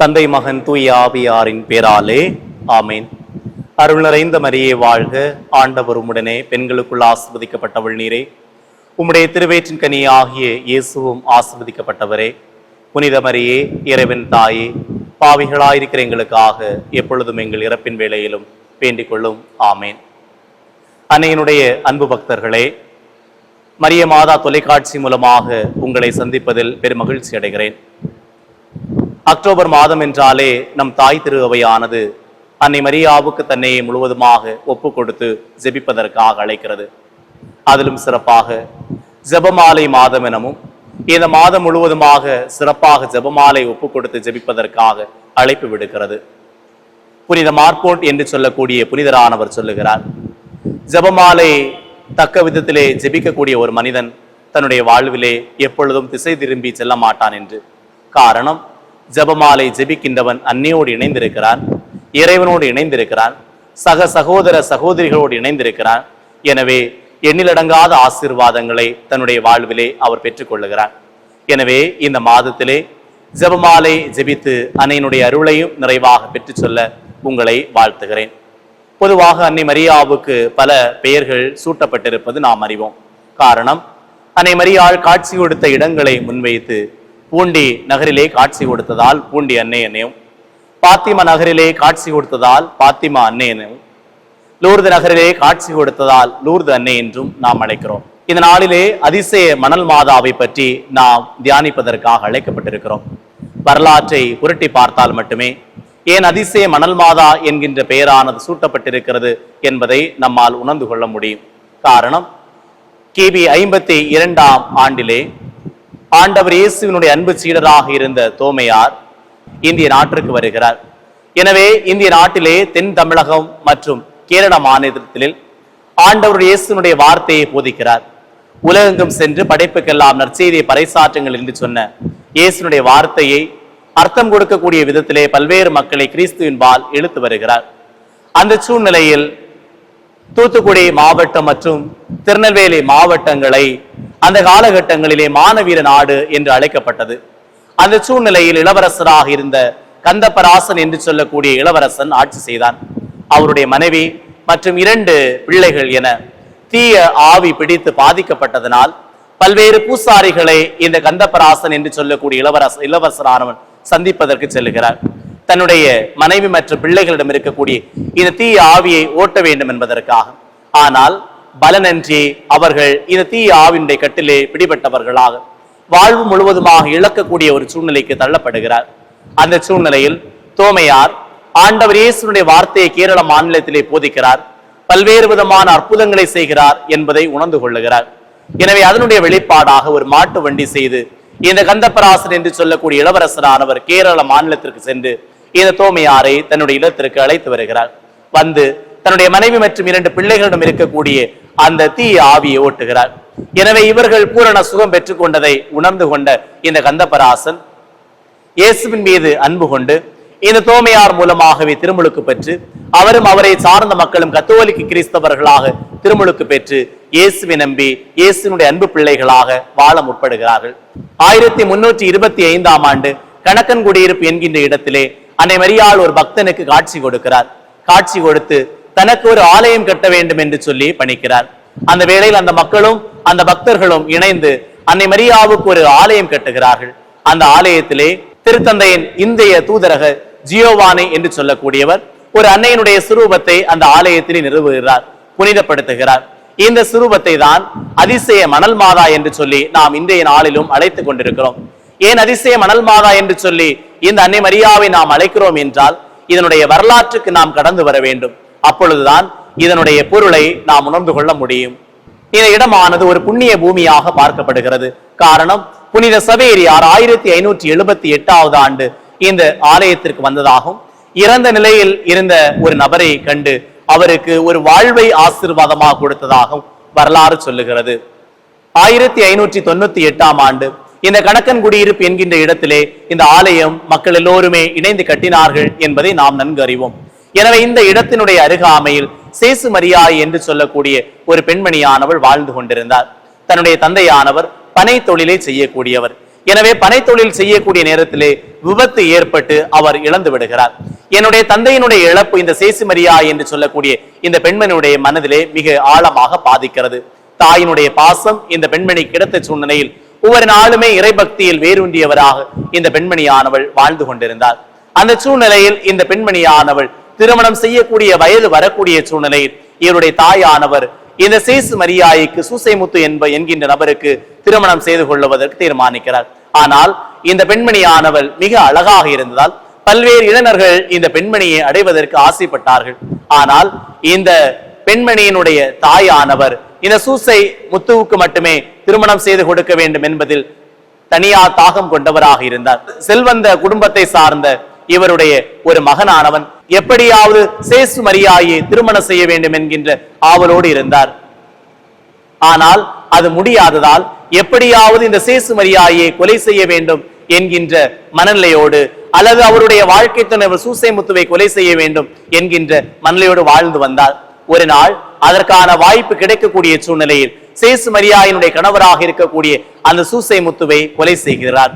தந்தை மகன் தூய ஆவியாரின் பேராலே ஆமேன். அருள் நிறைந்த மரியே வாழ்க ஆண்டவர் உம்முடனே பெண்களுக்குள் ஆசிர்வதிக்கப்பட்டவள் நீரே. உம்முடைய திருவேற்றின் கனி ஆகிய இயேசுவும் ஆசிர்வதிக்கப்பட்டவரே. புனித மரியே இறைவன் தாயே பாவிகளாயிருக்கிற எங்களுக்காக எப்பொழுதும் எங்கள் இறப்பின் வேளையிலும் வேண்டிக் கொள்ளும். ஆமேன். அன்னையினுடைய அன்பு பக்தர்களே மரிய மாதா தொலைக்காட்சி மூலமாக உங்களை சந்திப்பதில் பெருமகிழ்ச்சி அடைகிறேன். அக்டோபர் மாதம் என்றாலே நம் தாய் திருவையானது அன்னை மரியாவுக்கு தன்னையே முழுவதுமாக ஒப்பு கொடுத்து ஜெபிப்பதற்காக அழைக்கிறது. அதிலும் சிறப்பாக ஜெபமாலை மாதம் எனவும் இந்த மாதம் முழுவதுமாக சிறப்பாக ஜெபமாலை ஒப்பு கொடுத்து ஜெபிப்பதற்காக அழைப்பு விடுக்கிறது. புனித மார்போட் என்று சொல்லக்கூடிய புனிதரானவர் சொல்லுகிறார் ஜெபமாலை தக்க விதத்திலே ஜெபிக்கக்கூடிய ஒரு மனிதன் தன்னுடைய வாழ்விலே எப்பொழுதும் திசை திரும்பி செல்ல மாட்டான் என்று. காரணம் ஜெபமாலை ஜெபிக்கின்றவன் அன்னையோடு இணைந்திருக்கிறான் இறைவனோடு இணைந்திருக்கிறான் சக சகோதர சகோதரிகளோடு இணைந்திருக்கிறான். எனவே எண்ணிலடங்காத ஆசீர்வாதங்களை தன்னுடைய வாழ்விலே அவர் பெற்றுக்கொள்ளுகிறார். எனவே இந்த மாதத்திலே ஜெபமாலை ஜெபித்து அன்னையினுடைய அருளையும் நிறைவாக பெற்றுச் சொல்ல உங்களை வாழ்த்துகிறேன். பொதுவாக அன்னை மரியாவுக்கு பல பெயர்கள் சூட்டப்பட்டிருப்பது நாம் அறிவோம். காரணம் அன்னை மரியாள் காட்சி கொடுத்த இடங்களை முன்வைத்து பூண்டி நகரிலே காட்சி கொடுத்ததால் பூண்டி அன்னை என்னையும் பாத்திமா நகரிலே காட்சி கொடுத்ததால் பாத்திமா அன்னை என்னையும் லூர்து நகரிலே காட்சி கொடுத்ததால் லூர்து அன்னை என்றும் நாம் அழைக்கிறோம். இந்த நாளிலே அதிசய மணல் மாதாவை பற்றி நாம் தியானிப்பதற்காக அழைக்கப்பட்டிருக்கிறோம். வரலாற்றை புரட்டி பார்த்தால் மட்டுமே ஏன் அதிசய மணல் மாதா என்கின்ற பெயரானது சூட்டப்பட்டிருக்கிறது என்பதை நம்மால் உணர்ந்து கொள்ள முடியும். காரணம் கிபி ஐம்பத்தி இரண்டாம் ஆண்டிலே ஆண்டவர் இயேசுவினுடைய அன்பு சீடராக இருந்த தோமையார் இந்திய நாட்டிற்கு வருகிறார். எனவே இந்திய நாட்டிலே தென் தமிழகம் மற்றும் கேரள மாநிலத்தில் ஆண்டவர் இயேசுனுடைய வார்த்தையை போதிக்கிறார். உலகெங்கும் சென்று படைப்புக்கெல்லாம் நற்செய்தியை பறைசாற்றுங்கள் என்று சொன்ன இயேசுனுடைய வார்த்தையை அர்த்தம் கொடுக்கக்கூடிய விதத்திலே பல்வேறு மக்களை கிறிஸ்துவின் பால் இழுத்து வருகிறார். அந்த சூழ்நிலையில் தூத்துக்குடி மாவட்டம் மற்றும் திருநெல்வேலி மாவட்டங்களை அந்த காலகட்டங்களிலே மானவீர நாடு என்று அழைக்கப்பட்டது. அந்த சூழ்நிலையில் இளவரசராக இருந்த கந்தப்பராசன் என்று சொல்லக்கூடிய இளவரசன் ஆட்சி செய்தான். அவருடைய மனைவி மற்றும் இரண்டு பிள்ளைகள் என தீய ஆவி பிடித்து பாதிக்கப்பட்டதனால் பல்வேறு பூசாரிகளை இந்த கந்தப்பராசன் என்று சொல்லக்கூடிய இளவரச இளவரசரானவன் சந்திப்பதற்கு செல்லுகிறார் தன்னுடைய மனைவி மற்றும் பிள்ளைகளிடம் இருக்கக்கூடிய இந்த தீய ஆவியை ஓட்ட வேண்டும் என்பதற்காக. ஆனால் பலனன்றி அவர்கள் இந்த தீய ஆவினுடைய கட்டிலே பிடிபட்டவர்களாக வாழ்வு முழுவதுமாக இழக்கக்கூடிய ஒரு சூழ்நிலைக்கு தள்ளப்படுகிறார். அந்த சூழ்நிலையில் தோமையார் ஆண்டவர் இயேசுனுடைய வார்த்தையை கேரள மாநிலத்திலே போதிக்கிறார். பல்வேறு விதமான அற்புதங்களை செய்கிறார் என்பதை உணர்ந்து கொள்ளுகிறார். எனவே அதனுடைய வெளிப்பாடாக ஒரு மாட்டு வண்டி செய்து இந்த கந்தப்பராசன் என்று சொல்லக்கூடிய இளவரசரானவர் கேரள மாநிலத்திற்கு சென்று இந்த தோமையாரை தன்னுடைய இல்லத்திற்கு அழைத்து வருகிறார். வந்து தன்னுடைய மனைவி மற்றும் இரண்டு பிள்ளைகளிடம் இருக்கக்கூடிய அந்த தீ ஆவியை ஓட்டுகிறார். எனவே இவர்கள் பூரண சுகம் பெற்றுக்கொண்டதை உணர்ந்து கொண்ட இந்த கந்தபராசன் இயேசுவின் மீது அன்பு கொண்டு இந்த தோமையார் மூலமாகவே திருமுழுக்கு பெற்று அவரும் அவரை சார்ந்த மக்களும் கத்தோலிக்கு கிறிஸ்தவர்களாக திருமுழுக்கு பெற்று இயேசுவை நம்பி இயேசுனுடைய அன்பு பிள்ளைகளாக வாழ முற்படுகிறார்கள். ஆயிரத்தி முன்னூற்றி இருபத்தி ஐந்தாம் ஆண்டு கணக்கன் குடியிருப்பு என்கின்ற இடத்திலே அன்னை மரியாள் ஒரு பக்தனுக்கு காட்சி கொடுக்கிறார். காட்சி கொடுத்து தனக்கு ஒரு ஆலயம் கட்ட வேண்டும் என்று சொல்லி பணிக்கிறார். அந்த வேளையில் அந்த மக்களும் அந்த பக்தர்களும் இணைந்து அன்னை மரியாவுக்கு ஒரு ஆலயம் கட்டுகிறார்கள். அந்த ஆலயத்திலே திருத்தந்தையின் இந்திய தூதரக ஜியோவானி என்று சொல்லக்கூடியவர் ஒரு அன்னையினுடைய சுரூபத்தை அந்த ஆலயத்திலே நிறுவுகிறார் புனிதப்படுத்துகிறார். இந்த சுரூபத்தை தான் அதிசய மணல் மாதா என்று சொல்லி நாம் இன்றைய நாளிலும் அழைத்துக் கொண்டிருக்கிறோம். ஏன் அதிசய மணல் மாதா என்று சொல்லி இந்த அன்னை மரியாவை நாம் அழைக்கிறோம் என்றால் இதனுடைய வரலாற்றுக்கு நாம் கடந்து வர வேண்டும். அப்பொழுதுதான் இதனுடைய பொருளை நாம் உணர்ந்து கொள்ள முடியும். இந்த இடமானது ஒரு புண்ணிய பூமியாக பார்க்கப்படுகிறது. காரணம் புனித சவேரியார் ஆயிரத்தி ஐநூற்றி எழுபத்தி எட்டாவது ஆண்டு இந்த ஆலயத்திற்கு வந்ததாகவும் இறந்த நிலையில் இருந்த ஒரு நபரை கண்டு அவருக்கு ஒரு வாழ்வை ஆசீர்வாதமாக கொடுத்ததாகவும் வரலாறு சொல்லுகிறது. ஆயிரத்தி ஐநூற்றி தொண்ணூத்தி எட்டாம் ஆண்டு இந்த கணக்கன் குடியிருப்பு என்கின்ற இடத்திலே இந்த ஆலயம் மக்கள் எல்லோருமே இணைந்து கட்டினார்கள் என்பதை நாம் நன்கு அறிவோம். எனவே இந்த இடத்தினுடைய அருகாமையில் சேசு மரியாய் என்று சொல்லக்கூடிய ஒரு பெண்மணியானவள் வாழ்ந்து கொண்டிருந்தார். தன்னுடைய தந்தையானவர் பனை தொழிலை செய்யக்கூடியவர். எனவே பனைத்தொழில் செய்யக்கூடிய நேரத்திலே விபத்து ஏற்பட்டு அவர் இழந்து விடுகிறார். என்னுடைய தந்தையினுடைய இழப்பு இந்த சேசு மரியா என்று சொல்லக்கூடிய இந்த பெண்மணியுடைய மனதிலே மிக ஆழமாக பாதிக்கிறது. தாயினுடைய பாசம் இந்த பெண்மணி கிடைத்த சூழ்நிலையில் ஒவ்வொரு நாளுமே இறைபக்தியில் வேரூன்றியவராக இந்த பெண்மணியானவள் வாழ்ந்து கொண்டிருந்தார். அந்த சூழ்நிலையில் இந்த பெண்மணியானவள் திருமணம் செய்யக்கூடிய வயது வரக்கூடிய சூழ்நிலையில் இவருடைய தாயானவர் இந்த சேசு மரியாய்க்கு சூசைமுத்து என்ப என்கின்ற நபருக்கு திருமணம் செய்து கொள்வதற்கு தீர்மானிக்கிறார். ஆனால் இந்த பெண்மணியானவள் மிக அழகாக இருந்ததால் பல்வேறு இளைஞர்கள் இந்த பெண்மணியை அடைவதற்கு ஆசைப்பட்டார்கள். ஆனால் இந்த பெண்மணியினுடைய தாயானவர் இந்த சூசை முத்துவுக்கு மட்டுமே திருமணம் செய்து கொடுக்க வேண்டும் என்பதில் தனியா தாகம் கொண்டவராக இருந்தார். செல்வந்த குடும்பத்தை சார்ந்த இவருடைய ஒரு மகனானவன். எப்படியாவது சேசு மரியாயை திருமணம் செய்ய வேண்டும் என்கின்ற ஆவலோடு இருந்தார். ஆனால் அது முடியாததால் எப்படியாவது இந்த சேசு மரியாயை கொலை செய்ய வேண்டும் என்கின்ற மனநிலையோடு அல்லது அவருடைய வாழ்க்கை துணைவர் சூசை முத்துவை கொலை செய்ய வேண்டும் என்கின்ற மனநிலையோடு வாழ்ந்து வந்தார். ஒரு நாள் அதற்கான வாய்ப்பு கிடைக்கக்கூடிய சூழ்நிலையில் சேசு மரியாயினுடைய கணவராக இருக்கக்கூடிய அந்த சூசை முத்துவை கொலை செய்கிறார்.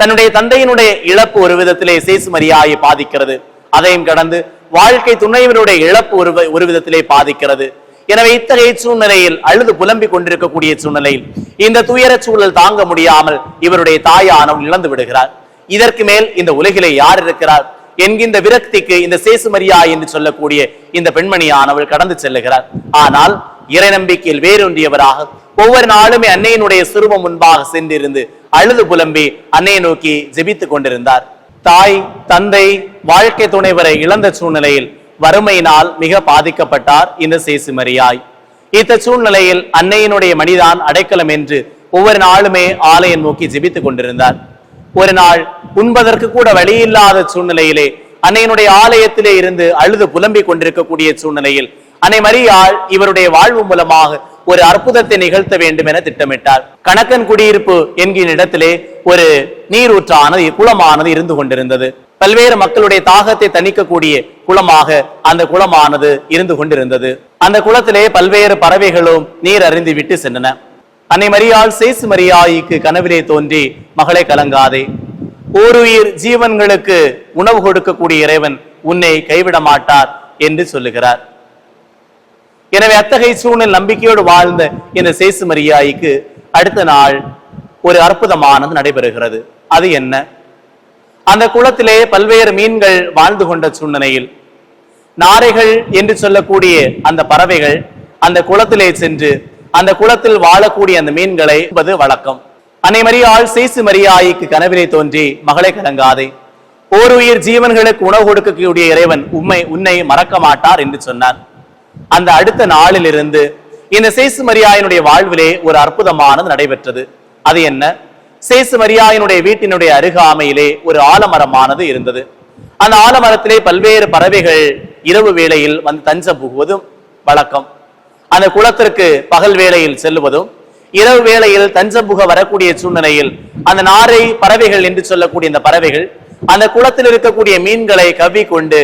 தன்னுடைய தந்தையினுடைய இழப்பு ஒரு விதத்திலே சேசு மரியாயை பாதிக்கிறது. அதையும் கடந்து வாழ்க்கை துணைவனுடைய இழப்பு ஒரு ஒரு விதத்திலே பாதிக்கிறது. எனவே இத்தகைய சூழ்நிலையில் அழுது புலம்பிக் கொண்டிருக்கக்கூடிய சூழ்நிலையில் இந்த துயர சூழல் தாங்க முடியாமல் இவருடைய தாயானவன் இழந்து விடுகிறார். இதற்கு மேல் இந்த உலகிலே யார் இருக்கிறார்? என்கின்ற விரக்திக்கு இந்த சேசுமரியா என்று சொல்லக்கூடிய இந்த பெண்மணியானவள் கடந்து செல்லுகிறார் ஆனால் இறை நம்பிக்கையில் வேரூன்றியவராக ஒவ்வொரு நாளுமே அன்னையினுடைய சிறுவம் முன்பாக சென்றிருந்து அழுது புலம்பி அன்னையை நோக்கி ஜெபித்துக் கொண்டிருந்தார். தாய் தந்தை வாழ்க்கை துணைவரை இழந்த சூழ்நிலையில் வறுமையினால் மிக பாதிக்கப்பட்டார் இந்த சேசுமரியாய் இத்த சூழ்நிலையில் அன்னையினுடைய மணிதான் அடைக்கலம் என்று ஒவ்வொரு நாளுமே ஆலயம் நோக்கி ஜெபித்துக் கொண்டிருந்தார். ஒரு நாள் உண்பதற்கு கூட வழியில்லாத சூழ்நிலையிலே அன்னையினுடைய ஆலயத்திலே இருந்து அழுது புலம்பிக் கொண்டிருக்கக்கூடிய சூழ்நிலையில் அன்னை மரியாள் இவருடைய வாழ்வு மூலமாக ஒரு அற்புதத்தை நிகழ்த்த வேண்டும் என திட்டமிட்டார். கணக்கன் குடியிருப்பு என்கிற இடத்திலே ஒரு நீரூற்றானது குளமானது இருந்து கொண்டிருந்தது. பல்வேறு மக்களுடைய தாகத்தை தணிக்கக்கூடிய குளமாக அந்த குளமானது இருந்து கொண்டிருந்தது. அந்த குளத்திலே பல்வேறு பறவைகளும் நீர் அறிந்து விட்டு சென்றன. அன்னை மரியாள் சேசு மரியாய்க்கு கனவிலே தோன்றி மகளை கலங்காதே. ஓருயிர் ஜீவன்களுக்கு உணவு கொடுக்கக்கூடிய இறைவன் உன்னை கைவிட மாட்டார் என்று சொல்லுகிறார். எனவே அத்தகைய சூழ்நிலை நம்பிக்கையோடு வாழ்ந்த இந்த சேசு மரியாய்க்கு அடுத்த நாள் ஒரு அற்புதமானது நடைபெறுகிறது. அது என்ன? அந்த குளத்திலே பல்வேறு மீன்கள் வாழ்ந்து கொண்ட சூழ்நிலையில் நாரைகள் என்று சொல்லக்கூடிய அந்த பறவைகள் அந்த குளத்திலே சென்று அந்த குளத்தில் வாழக்கூடிய அந்த மீன்களை என்பது வழக்கம். அன்னை மரியாள் சேசு மரியாய்க்கு கனவிலே தோன்றி மகளை கலங்காதே. ஓருயிர் ஜீவன்களுக்கு உணவு கொடுக்கக்கூடிய இறைவன் உண்மை உன்னை மறக்க மாட்டார் என்று சொன்னார். அந்த அடுத்த நாளிலிருந்து இந்த சேசு மரியாயினுடைய வாழ்விலே ஒரு அற்புதமானது நடைபெற்றது. அது என்ன? சேசு மரியாயினுடைய வீட்டினுடைய அருகாமையிலே ஒரு ஆலமரமானது இருந்தது. அந்த ஆலமரத்திலே பல்வேறு பறவைகள் இரவு வேளையில் வந்து தஞ்சம் புகுவதும் வழக்கம். அந்த குளத்திற்கு பகல் வேளையில் செல்லுவதும் இரவு வேளையில் தஞ்சம்புக வரக்கூடிய சூழ்நிலையில் அந்த நாரை பறவைகள் என்று சொல்லக்கூடிய இந்த பறவைகள் அந்த குளத்தில் இருக்கக்கூடிய மீன்களை கவ்வி கொண்டு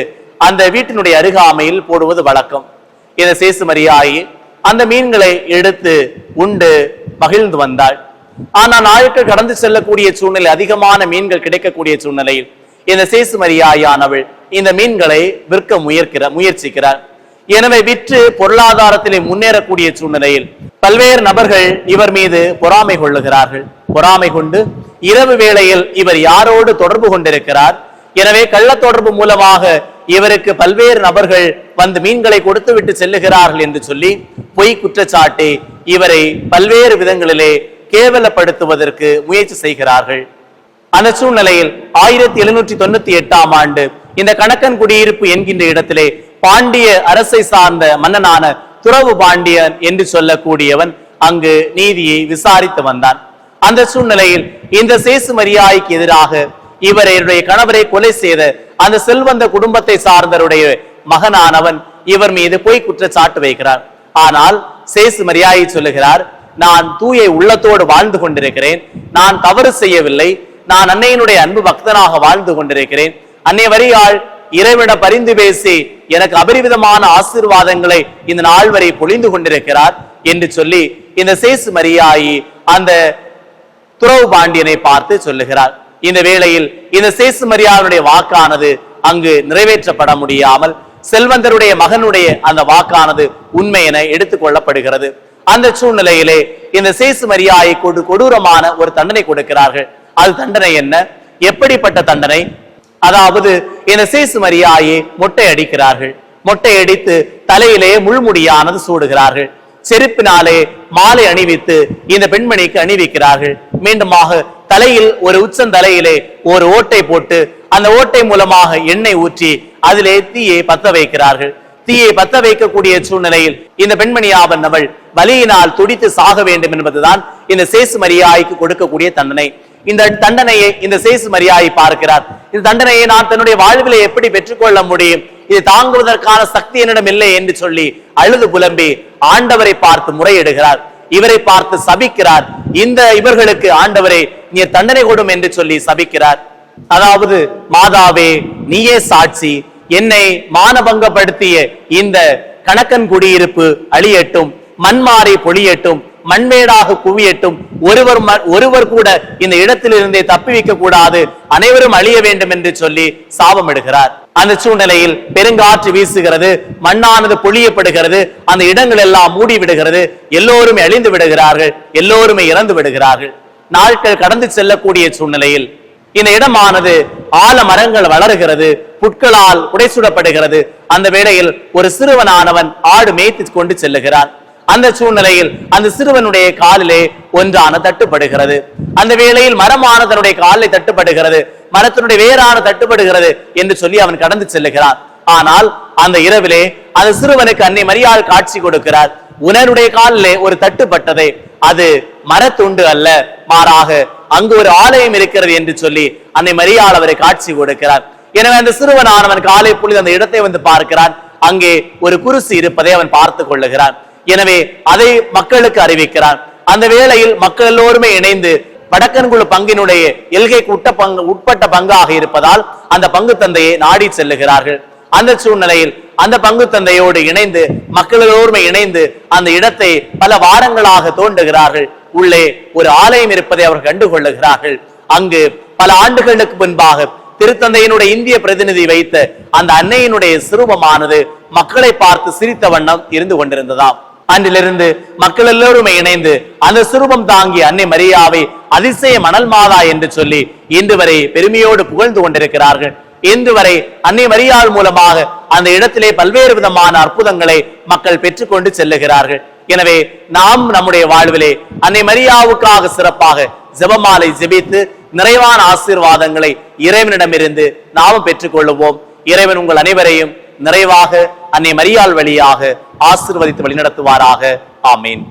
அந்த வீட்டினுடைய அருகாமையில் போடுவது வழக்கம். இதை சேசு மரியாயி அந்த மீன்களை எடுத்து உண்டு மகிழ்ந்து வந்தாள். ஆனால் நாட்கள் கடந்து செல்லக்கூடிய சூழ்நிலை அதிகமான மீன்கள் கிடைக்கக்கூடிய சூழ்நிலையில் இந்த சேசு மரியாயானவள் இந்த மீன்களை விற்க முயற்கிற முயற்சிக்கிறார் எனவே விற்று பொருளாதாரத்திலே முன்னேறக்கூடிய சூழ்நிலையில் பல்வேறு நபர்கள் இவர் மீது பொறாமை கொள்ளுகிறார்கள். பொறாமை கொண்டு இரவு வேளையில் இவர் யாரோடு தொடர்பு கொண்டிருக்கிறார்? எனவே கள்ள தொடர்பு மூலமாக இவருக்கு பல்வேறு நபர்கள் வந்து மீன்களை கொடுத்து விட்டு செல்லுகிறார்கள் என்று சொல்லி பொய் குற்றச்சாட்டி இவரை பல்வேறு விதங்களிலே கேவலப்படுத்துவதற்கு முயற்சி செய்கிறார்கள். அந்த சூழ்நிலையில் ஆயிரத்தி எழுநூற்றி தொண்ணூத்தி எட்டாம் ஆண்டு இந்த கணக்கன் குடியிருப்பு என்கின்ற இடத்திலே பாண்டிய அரசை சார்ந்த மன்னனான துறவு பாண்டியன் என்று சொல்லக்கூடியவன் அங்கு நீதியை விசாரித்து வந்தான். அந்த சூழ்நிலையில் இந்த சேசு மரியாய்க்கு எதிராக இவருடைய கணவரை கொலை செய்த அந்த செல்வந்த குடும்பத்தை சார்ந்தருடைய மகனானவன் இவர் மீது பொய் குற்றச்சாட்டு வைக்கிறார். ஆனால் சேசு மரியாயை சொல்லுகிறார் நான் தூய உள்ளத்தோடு வாழ்ந்து கொண்டிருக்கிறேன். நான் தவறு செய்யவில்லை. நான் அன்னையினுடைய அன்பு பக்தனாக வாழ்ந்து கொண்டிருக்கிறேன். அன்னை வரியாள் இறைவிட பரிந்து பேசி எனக்கு அபரிவிதமான ஆசீர்வாதங்களை இந்த நாள் வரை பொழிந்து கொண்டிருக்கிறார் என்று சொல்லி இந்த சேசு மரியாயி அந்த துறவு பாண்டியனை பார்த்து சொல்லுகிறார். இந்த வேளையில் இந்த சேசு மரியாதனுடைய வாக்கானது அங்கு நிறைவேற்றப்பட முடியாமல் செல்வந்தருடைய மகனுடைய அந்த வாக்கானது உண்மை என எடுத்துக்கொள்ளப்படுகிறது அந்த சூழ்நிலையிலே இந்த சேசு மரியாயை கொடு கொடூரமான ஒரு தண்டனை கொடுக்கிறார்கள். அது தண்டனை என்ன? எப்படிப்பட்ட தண்டனை? அதாவது என சேசு மரியாயை மொட்டை அடிக்கிறார்கள். மொட்டை அடித்து தலையிலே முள்முடியானது சூடுகிறார்கள். செருப்பினாலே மாலை அணிவித்து இந்த பெண்மணிக்கு அணிவிக்கிறார்கள். மீண்டுமாக தலையில் ஒரு உச்சந்தலையிலே ஒரு ஓட்டை போட்டு அந்த ஓட்டை மூலமாக எண்ணெய் ஊற்றி அதிலே தீயை பத்த வைக்கிறார்கள். தீயை பத்த வைக்கக்கூடிய சூழ்நிலையில் இந்த பெண்மணியாவன் அவள் வலியினால் துடித்து சாக வேண்டும் என்பதுதான் இந்த சேசு மரியாய்க்கு கொடுக்கக்கூடிய தண்டனை. இந்த தண்டனையை இந்த சேசு மரியாதை பார்க்கிறார். இந்த தண்டனையை நான் தன்னுடைய வாழ்வில எப்படி பெற்றுக்கொள்ள முடியும்? இது தாங்குவதற்கான சக்தி என்னிடம் இல்லை என்று சொல்லி அழுது புலம்பி ஆண்டவரை பார்த்து முறையிடுகிறார். இவரை பார்த்து சபிக்கிறார். இந்த இவர்களுக்கு ஆண்டவரே நீ தண்டனை கொடும் என்று சொல்லி சபிக்கிறார். அதாவது மாதாவே நீயே சாட்சி. என்னை மானபங்கப்படுத்திய இந்த கணக்கன் குடியிருப்பு அழியட்டும் மண்மாறி பொழியட்டும் மண்மேடாக குவியட்டும். ஒருவர் ம- ஒருவர் கூட இந்த இடத்திலிருந்தே தப்பி வைக்க கூடாது அனைவரும் அழிய வேண்டும் என்று சொல்லி சாபமிடுகிறார். அந்த சூழ்நிலையில் பெருங்காற்று வீசுகிறது மண்ணானது பொழியப்படுகிறது அந்த இடங்கள் எல்லாம் மூடி விடுகிறது எல்லோருமே அழிந்து விடுகிறார்கள் எல்லோருமே இறந்து விடுகிறார்கள். நாட்கள் கடந்து செல்லக்கூடிய சூழ்நிலையில் இந்த இடமானது ஆல மரங்கள் வளருகிறது புட்களால் உடைசுடப்படுகிறது. அந்த வேளையில் ஒரு சிறுவனானவன் ஆடு மேய்த்து கொண்டு செல்லுகிறான். அந்த சூழ்நிலையில் அந்த சிறுவனுடைய காலிலே ஒன்றான தட்டுப்படுகிறது. அந்த வேளையில் மரமான தன்னுடைய காலை தட்டுப்படுகிறது. மரத்தினுடைய வேறான தட்டுப்படுகிறது என்று சொல்லி அவன் கடந்து செல்லுகிறான். ஆனால் அந்த இரவிலே அந்த சிறுவனுக்கு அன்னை மரியாள் காட்சி கொடுக்கிறார். உணருடைய காலிலே ஒரு தட்டுப்பட்டதே. அது மரத்துண்டு அல்ல. மாறாக அங்கு ஒரு ஆலயம் இருக்கிறது என்று சொல்லி அன்னை மரியாள் அவரை காட்சி கொடுக்கிறார். எனவே அந்த சிறுவனானவன் காலை புள்ளி அந்த இடத்தை வந்து பார்க்கிறான். அங்கே ஒரு குருசி இருப்பதை அவன் பார்த்து கொள்ளுகிறான். எனவே அதை மக்களுக்கு அறிவிக்கிறான் அந்த வேளையில் மக்கள் எல்லோருமே இணைந்து வடக்கன்குழு பங்கினுடைய எல்கைக்கு உட்ட பங்கு உட்பட்ட பங்காக இருப்பதால் அந்த பங்கு தந்தையை நாடி செல்லுகிறார்கள். அந்த சூழ்நிலையில் அந்த பங்கு தந்தையோடு இணைந்து மக்கள் எல்லோருமே இணைந்து அந்த இடத்தை பல வாரங்களாக தோண்டுகிறார்கள். உள்ளே ஒரு ஆலயம் இருப்பதை அவர்கள் கண்டுகொள்ளுகிறார்கள். அங்கு பல ஆண்டுகளுக்கு முன்பாக திருத்தந்தையினுடைய இந்திய பிரதிநிதி வைத்த அந்த அன்னையினுடைய சிறுபமானது மக்களை பார்த்து சிரித்த வண்ணம் இருந்து கொண்டிருந்ததாம். அன்றிலிருந்து மக்கள் எல்லோருமே இணைந்து அந்த சுரூபம் தாங்கி அன்னை மரியாவை அதிசய மணல் மாதா என்று சொல்லி இன்று வரை பெருமையோடு புகழ்ந்து கொண்டிருக்கிறார்கள். இன்று வரை அன்னை மரியாள் மூலமாக அந்த இடத்திலே பல்வேறு விதமான அற்புதங்களை மக்கள் பெற்றுக்கொண்டு செல்லுகிறார்கள். எனவே நாம் நம்முடைய வாழ்விலே அன்னை மரியாவுக்காக சிறப்பாக ஜெபமாலை ஜெபித்து நிறைவான ஆசீர்வாதங்களை இறைவனிடமிருந்து நாமும் பெற்றுக்கொள்ளுவோம். இறைவன் உங்கள் அனைவரையும் நிறைவாக அன்னை மரியாள் வழியாக ஆசிர்வதித்து வழிநடத்துவாராக. ஆமீன்.